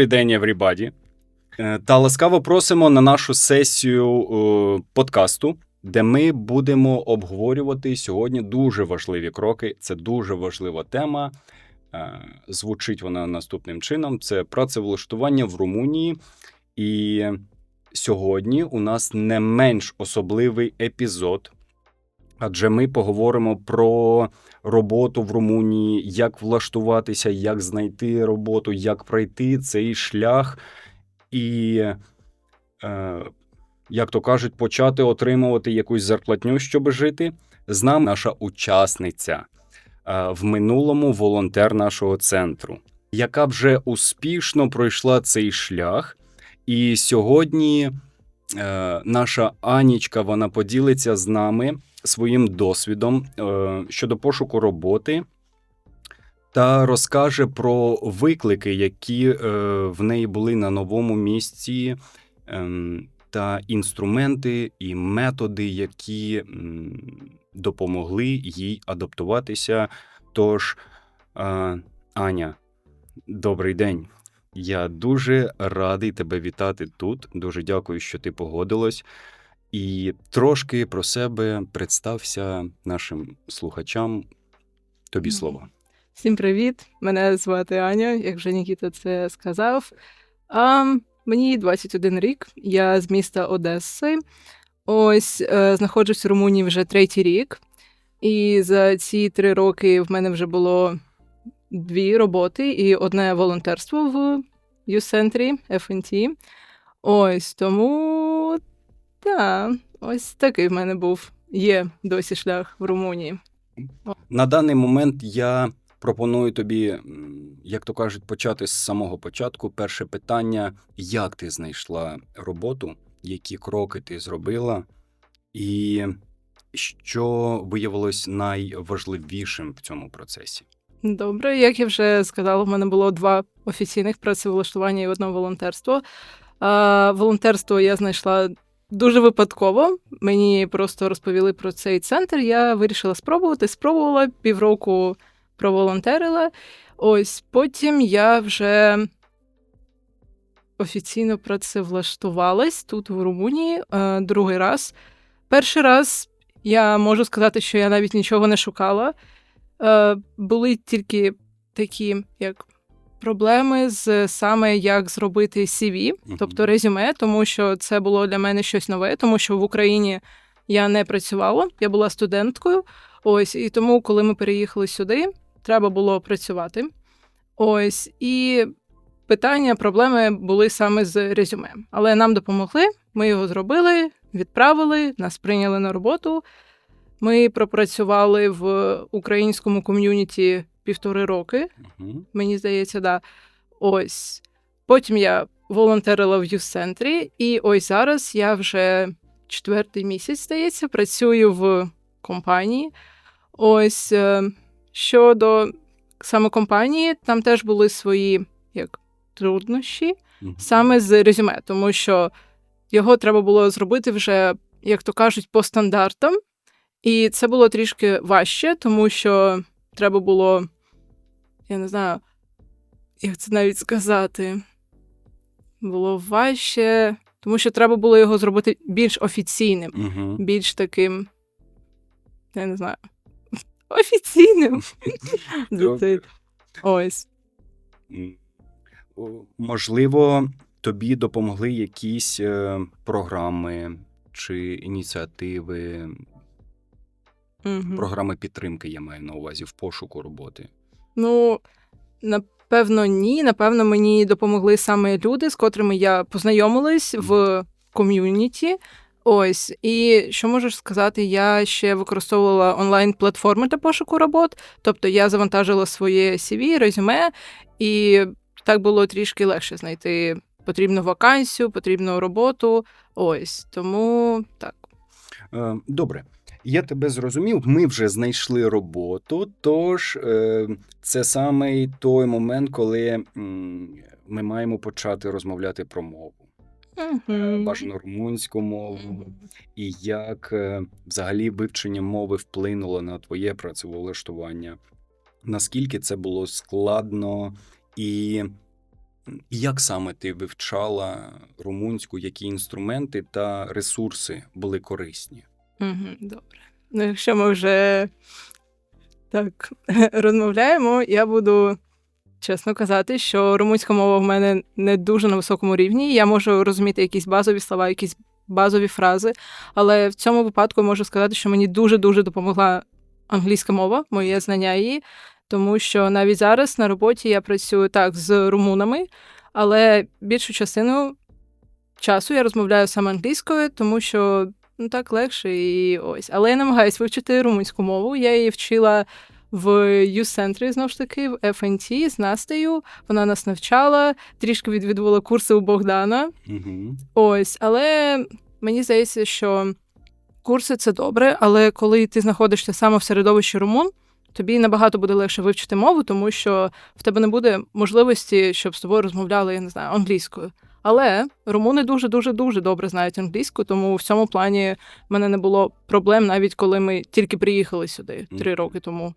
Добрий день, everybody. Е, Та ласкаво просимо на нашу сесію е, подкасту, де ми будемо обговорювати сьогодні дуже важливі кроки. Це дуже важлива тема. Е, Звучить вона наступним чином: це працевлаштування в Румунії. І сьогодні у нас не менш особливий епізод, адже ми поговоримо про роботу в Румунії, як влаштуватися, як знайти роботу, як пройти цей шлях і, е, як то кажуть, почати отримувати якусь зарплатню, щоб жити. З нами наша учасниця, е, в минулому волонтер нашого центру, яка вже успішно пройшла цей шлях. І сьогодні е, наша Анічка вона поділиться з нами своїм досвідом е, щодо пошуку роботи та розкаже про виклики, які е, в неї були на новому місці, ем, та інструменти і методи, які допомогли їй адаптуватися. Тож, е, Аня, добрий день. Я дуже радий тебе вітати тут. Дуже дякую, що ти погодилась. І трошки про себе представся нашим слухачам. Тобі слово. Всім привіт! Мене звати Аня, як вже Нікіта це сказав. А, мені 21 рік, я з міста Одеси. Ось е, знаходжусь в Румунії вже третій рік. І за ці три роки в мене вже було дві роботи і одне волонтерство в Ю-центрі FNT. Ось тому так, ось такий в мене був. Є досі шлях в Румунії. На даний момент я пропоную тобі, як то кажуть, почати з самого початку. Перше питання: як ти знайшла роботу, які кроки ти зробила, і що виявилось найважливішим в цьому процесі? Добре, як я вже сказала, в мене було два офіційних працевлаштування і одне волонтерство. Волонтерство я знайшла дуже випадково. Мені просто розповіли про цей центр. Я вирішила спробувати. Спробувала півроку проволонтерила. Ось потім я вже офіційно працевлаштувалась тут в Румунії е, другий раз. Перший раз я можу сказати, що я навіть нічого не шукала. Е, були тільки такі як проблеми з саме як зробити CV, тобто резюме, тому що це було для мене щось нове, тому що в Україні я не працювала, я була студенткою. Ось, і тому, коли ми переїхали сюди, треба було працювати. Ось, і питання, проблеми були саме з резюме. Але нам допомогли, ми його зробили, відправили, нас прийняли на роботу. Ми пропрацювали в українському ком'юніті півтори роки, Мгм. мені здається, да. Ось. Потім я волонтерила в юз-центрі, і ось зараз я вже четвертий місяць, здається, працюю в компанії. Ось е, щодо саме компанії, там теж були свої як труднощі Мгм. саме з резюме, тому що його треба було зробити вже, як то кажуть, по стандартам. І це було трішки важче, тому що треба було, я не знаю, як це навіть сказати. Було важче, тому що треба було його зробити більш офіційним, Мгм. більш таким, я не знаю, офіційним. Ось. Можливо, тобі допомогли якісь е, програми чи ініціативи, Мгм. програми підтримки, я маю на увазі в пошуку роботи. Ну, напевно, ні. Напевно, мені допомогли саме люди, з котрими я познайомилась в ком'юніті. Ось, і що можеш сказати, я ще використовувала онлайн-платформи для пошуку робот. Тобто я завантажила своє CV, резюме, і так було трішки легше знайти потрібну вакансію, потрібну роботу. Ось тому так. Е, Добре, я тебе зрозумів. Ми вже знайшли роботу. Тож е, це саме той момент, коли ми маємо почати розмовляти про мову. Е, Бажано румунську мову, і як е, взагалі вивчення мови вплинуло на твоє працевлаштування? Наскільки це було складно І Як саме ти вивчала румунську, які інструменти та ресурси були корисні? Угу, добре. Ну, якщо ми вже так розмовляємо, я буду чесно казати, що румунська мова в мене не дуже на високому рівні. Я можу розуміти якісь базові слова, якісь базові фрази, але в цьому випадку можу сказати, що мені дуже-дуже допомогла англійська мова, моє знання її, тому що навіть зараз на роботі я працюю так з румунами, але більшу частину часу я розмовляю саме англійською, тому що ну так легше і ось. Але я намагаюся вивчити румунську мову. Я її вчила в Ю-центрі, знову ж таки, в FNT з Настею. Вона нас навчала, трішки відвідувала курси у Богдана. Угу. Ось, але мені здається, що курси це добре, але коли ти знаходишся саме в середовищі румун, тобі набагато буде легше вивчити мову, тому що в тебе не буде можливості, щоб з тобою розмовляли, я не знаю, англійською. Але румуни дуже дуже дуже добре знають англійську, тому в цьому плані в мене не було проблем, навіть коли ми тільки приїхали сюди три роки тому.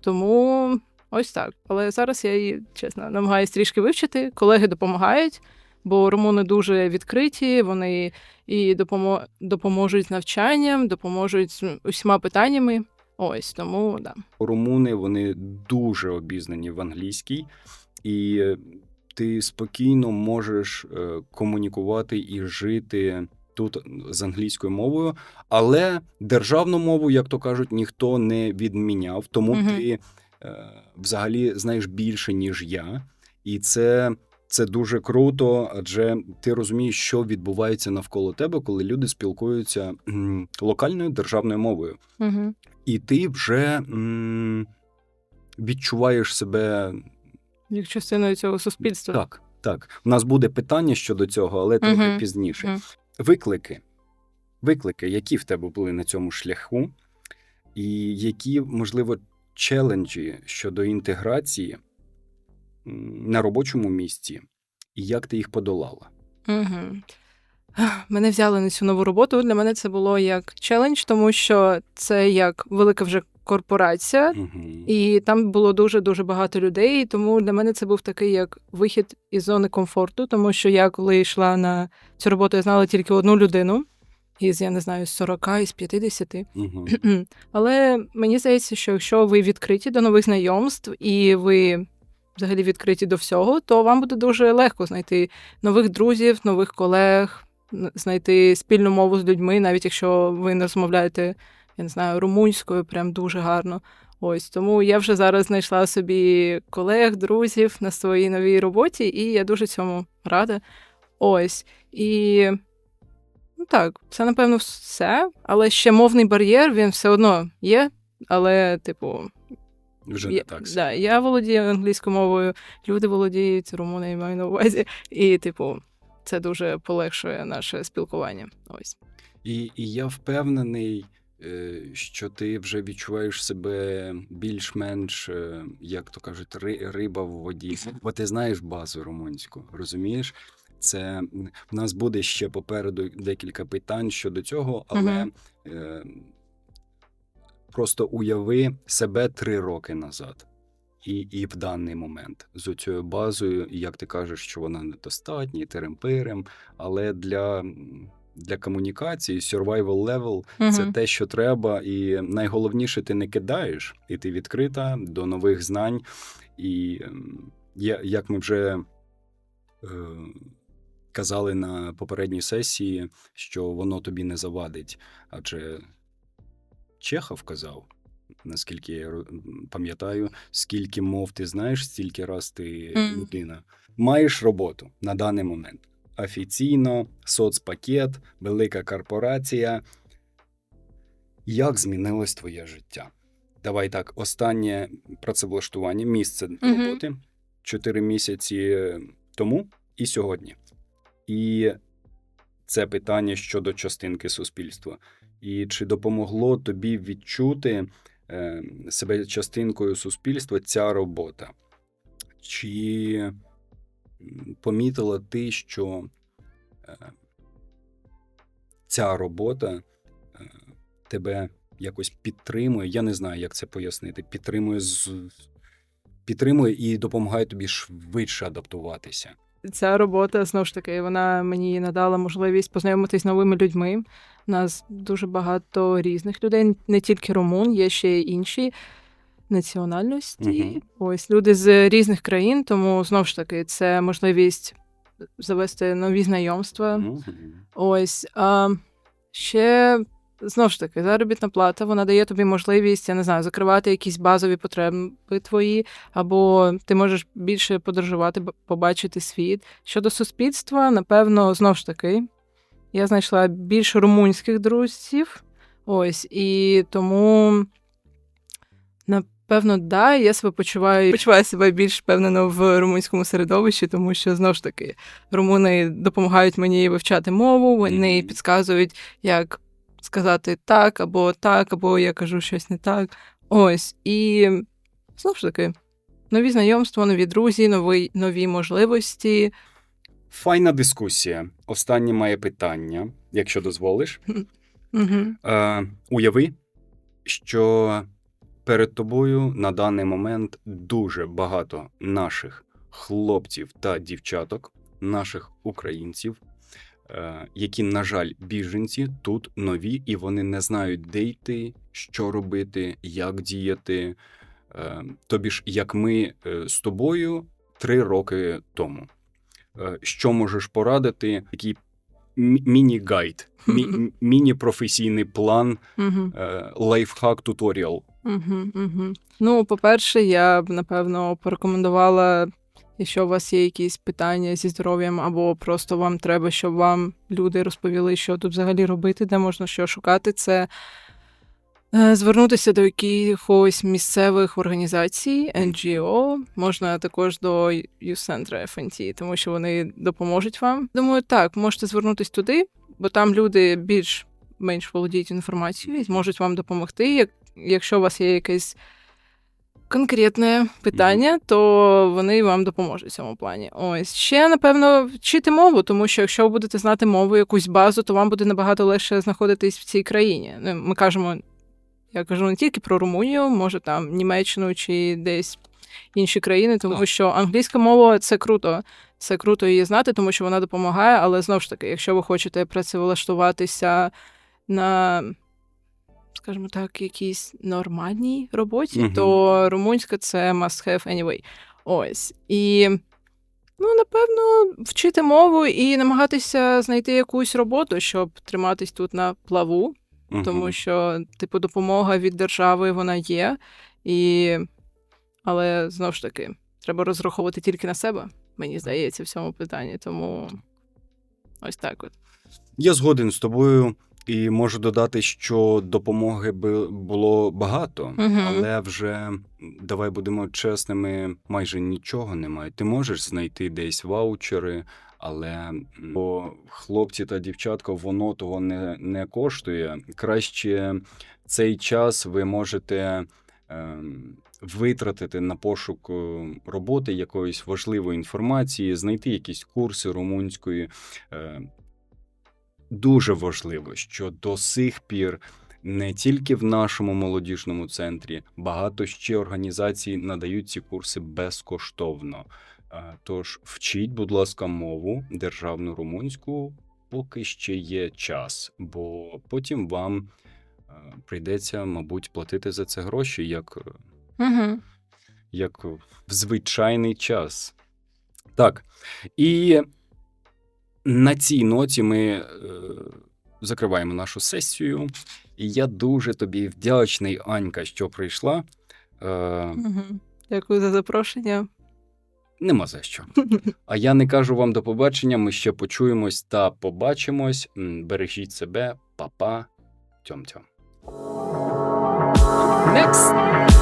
Тому ось так. Але зараз я її чесно намагаюся трішки вивчити. Колеги допомагають, бо румуни дуже відкриті, вони і допомо... допоможуть з навчанням, допоможуть з усіма питаннями. Ось тому да. Румуни вони дуже обізнані в англійській, і ти спокійно можеш е, комунікувати і жити тут з англійською мовою, але державну мову, як то кажуть, ніхто не відміняв, тому Мгм. ти е, взагалі знаєш більше, ніж я, і це. Це дуже круто, адже ти розумієш, що відбувається навколо тебе, коли люди спілкуються локальною державною мовою Угу. і ти вже м, відчуваєш себе Як частиною цього суспільства. так. Так, у нас буде питання щодо цього, але трохи Мгм. пізніше. Мгм. Виклики. Виклики, які в тебе були на цьому шляху, і які, можливо, челенджі щодо інтеграції на робочому місці, і як ти їх подолала? Угу. Мене взяли на цю нову роботу. Для мене це було як челендж, тому що це як велика вже корпорація, Угу. і там було дуже дуже багато людей. Тому для мене це був такий як вихід із зони комфорту, тому що я, коли йшла на цю роботу, я знала тільки одну людину. Із, я не знаю, з 40, із 50. Угу. Але мені здається, що якщо ви відкриті до нових знайомств і ви взагалі відкриті до всього, то вам буде дуже легко знайти нових друзів, нових колег, знайти спільну мову з людьми, навіть якщо ви не розмовляєте, я не знаю, румунською, прям дуже гарно. Ось тому я вже зараз знайшла собі колег, друзів на своїй новій роботі, і я дуже цьому рада. Ось. І ну так, це напевно все. Але ще мовний бар'єр він все одно є. Але, типу, Вже я, не так. да, я володію англійською мовою, люди володіють румуною, я маю на увазі. І, типу, це дуже полегшує наше спілкування. Ось. І, і я впевнений, що ти вже відчуваєш себе більш-менш, е, як то кажуть, ри- риба в воді. Бо ти знаєш базу румунську, розумієш? Це в нас буде ще попереду декілька питань щодо цього, але е, просто уяви себе три роки назад. І, і в даний момент з цією базою, як ти кажеш, що вона недостатня, і тирим-пирим, але для, для комунікації survival level це те, що треба, і найголовніше, ти не кидаєш, і ти відкрита до нових знань. І ем, як ми вже е, казали на попередній сесії, що воно тобі не завадить. Адже Чехов казав, наскільки я пам'ятаю, скільки мов ти знаєш, стільки раз ти Мгм. людина. Маєш роботу на даний момент. Офіційно, соцпакет, велика корпорація. Як змінилось твоє життя? Давай так, останнє працевлаштування, місце роботи чотири місяці тому і сьогодні. І це питання щодо частинки суспільства. І чи допомогло тобі відчути е, себе частинкою суспільства ця робота? Чи помітила ти, що е, ця робота е, тебе якось підтримує? Я не знаю, як це пояснити. Підтримує з підтримує і допомагає тобі швидше адаптуватися. ця робота знову ж таки вона мені надала можливість познайомитись з новими людьми. У нас дуже багато різних людей, не тільки румун, є ще й інші національності. Мгм. Ось люди з різних країн, тому знову ж таки це можливість завести нові знайомства. Мгм. Ось а, ще знову ж таки, заробітна плата вона дає тобі можливість, я не знаю, закривати якісь базові потреби твої, або ти можеш більше подорожувати, б- побачити світ. Щодо суспільства, напевно, знову ж таки, я знайшла більше румунських друзів. Ось, і тому, напевно, да, я себе почуваю, почуваю себе більш впевнено в румунському середовищі, тому що знову ж таки румуни допомагають мені вивчати мову, вони підказують, як сказати так, або так, або я кажу щось не так. Ось. І знову ж таки, нові знайомства, нові друзі, нові, нові можливості. Файна дискусія. Останнє має питання, якщо дозволиш. Угу. Е, уяви, що перед тобою на даний момент дуже багато наших хлопців та дівчаток, наших українців, е, які, на жаль, біженці тут нові, і вони не знають, де йти, що робити, як діяти. Е, тобі ж, як ми е, з тобою три роки тому. Що можеш порадити? Такий міні-гайд, мі- міні-професійний план, лайфхак туторіал. Угу, угу. Ну, по-перше, я б напевно порекомендувала, якщо у вас є якісь питання зі здоров'ям, або просто вам треба, щоб вам люди розповіли, що тут взагалі робити, де можна що шукати, це е, звернутися до якихось місцевих організацій, NGO, можна також до Юсцентра FNT, тому що вони допоможуть вам. Думаю, так, можете звернутися туди, бо там люди більш менш володіють інформацією і зможуть вам допомогти. Якщо у вас є якесь конкретне питання, то вони вам допоможуть в цьому плані. Ось ще напевно вчити мову, тому що якщо ви будете знати мову, якусь базу, то вам буде набагато легше знаходитись в цій країні. Ну, Ми кажемо, я кажу не тільки про Румунію, може там Німеччину чи десь інші країни, тому Так. що англійська мова це круто. Це круто її знати, тому що вона допомагає. Але знову ж таки, якщо ви хочете працевлаштуватися на, скажімо так, якійсь нормальній роботі, Мгм. то румунська це must have anyway. Ось. І, ну, напевно, вчити мову і намагатися знайти якусь роботу, щоб триматись тут на плаву, Мгм. тому що, типу, допомога від держави вона є. І... Але знову ж таки, треба розраховувати тільки на себе, мені здається, в цьому питанні. Тому ось так от. Я згоден з тобою і можу додати, що допомоги було багато, Мгм. але вже давай будемо чесними, майже нічого немає. Ти можеш знайти десь ваучери, але бо хлопці та дівчатка воно того не, не коштує. Краще цей час ви можете. ем, Витратити на пошук е, роботи якоїсь важливої інформації, знайти якісь курси румунської, е, дуже важливо, що до сих пір не тільки в нашому молодіжному центрі багато ще організацій надають ці курси безкоштовно. Е, Тож вчіть, будь ласка, мову державну румунську, поки ще є час, бо потім вам е, прийдеться, мабуть, платити за це гроші, як Угу. як в звичайний час. Так. І на цій ноті ми е, закриваємо нашу сесію. І я дуже тобі вдячний, Анька, що прийшла. Е, Угу. Дякую за запрошення. нема за що. А я не кажу вам до побачення. Ми ще почуємось та побачимось. Бережіть себе, па-па, тьом-тьом. Next!